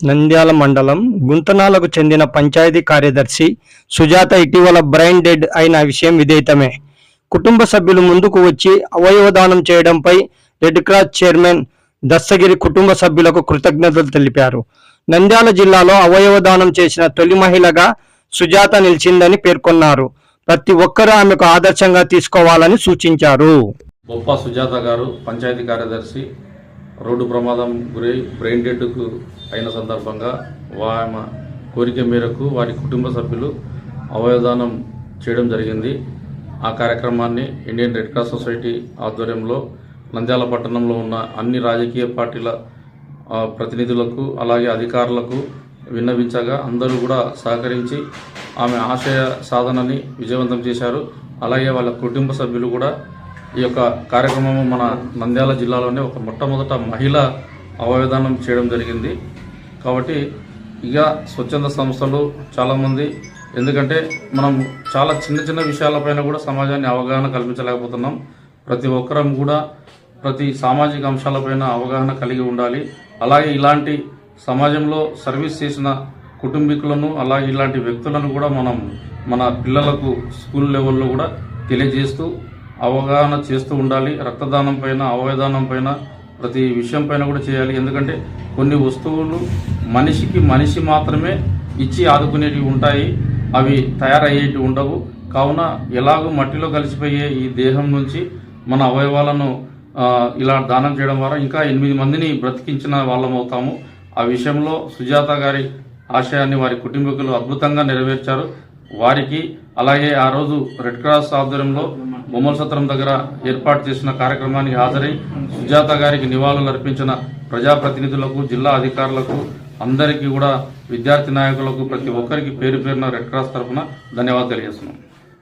నంద్యాల మండలం గుంతనాలకు చెందిన పంచాయతీ కార్యదర్శి సుజాత ఇటీవల బ్రెయిన్ డెడ్ అయిన విషయం విదితమే కుటుంబ సభ్యులు ముందుకు వచ్చి అవయవదానం చేయడంపై రెడ్ క్రాస్ చైర్మన్ దస్తగిరి కుటుంబ సభ్యులకు కృతజ్ఞతలు తెలిపారు. నంద్యాల జిల్లాలో అవయవదానం చేసిన తొలి మహిళగా సుజాత నిలిచిందని పేర్కొన్నారు. ప్రతి ఒక్కరూ ఆమెకు ఆదర్శంగా తీసుకోవాలని సూచించారు. బొప్ప సుజాత గారు పంచాయతీ కార్యదర్శి రోడ్డు ప్రమాదం గురై బ్రెయిన్ డెడ్కు అయిన సందర్భంగా ఆమె కోరిక మేరకు వారి కుటుంబ సభ్యులు అవయదానం చేయడం జరిగింది. ఆ కార్యక్రమాన్ని ఇండియన్ రెడ్ క్రాస్ సొసైటీ ఆధ్వర్యంలో నంద్యాల పట్టణంలో ఉన్న అన్ని రాజకీయ పార్టీల ప్రతినిధులకు అలాగే అధికారులకు విన్నవించగా అందరూ కూడా సహకరించి ఆమె ఆశయ సాధనని విజయవంతం చేశారు. అలాగే వాళ్ళ కుటుంబ సభ్యులు కూడా ఈ యొక్క కార్యక్రమం మన నంద్యాల జిల్లాలోనే ఒక మొట్టమొదట మహిళ అవయవదానం చేయడం జరిగింది. కాబట్టి ఇక స్వచ్ఛంద సంస్థలు చాలామంది ఎందుకంటే మనం చాలా చిన్న చిన్న విషయాలపైన కూడా సమాజాన్ని అవగాహన కల్పించలేకపోతున్నాం. ప్రతి ఒక్కరం కూడా ప్రతి సామాజిక అంశాలపైన అవగాహన కలిగి ఉండాలి. అలాగే ఇలాంటి సమాజంలో సర్వీస్ చేసిన కుటుంబీకులను అలాగే ఇలాంటి వ్యక్తులను కూడా మనం మన పిల్లలకు స్కూల్ లెవెల్లో కూడా తెలియజేస్తూ అవగాహన చేస్తూ ఉండాలి. రక్తదానం పైన అవయదానం పైన ప్రతి విషయం పైన కూడా చేయాలి. ఎందుకంటే కొన్ని వస్తువులు మనిషికి మనిషి మాత్రమే ఇచ్చి ఆదుకునేటివి ఉంటాయి. అవి తయారయ్యేటివి ఉండవు. కావున ఎలాగో మట్టిలో కలిసిపోయే ఈ దేహం నుంచి మన అవయవాలను ఇలా దానం చేయడం ద్వారా ఇంకా ఎనిమిది మందిని బ్రతికించిన వాళ్ళం అవుతాము. ఆ విషయంలో సుజాత గారి ఆశయాన్ని వారి కుటుంబీకులు అద్భుతంగా నెరవేర్చారు. వారికి అలాగే ఆ రోజు రెడ్ క్రాస్ ఆధ్వర్యంలో బొమ్మల సత్రం దగ్గర ఏర్పాటు చేసిన కార్యక్రమానికి హాజరై సుజాత గారికి నివాళులు అర్పించిన ప్రజాప్రతినిధులకు జిల్లా అధికారులకు అందరికీ కూడా విద్యార్థి నాయకులకు ప్రతి ఒక్కరికి పేరు పేరున రెడ్ క్రాస్ తరఫున ధన్యవాదాలు తెలియజేస్తున్నాం.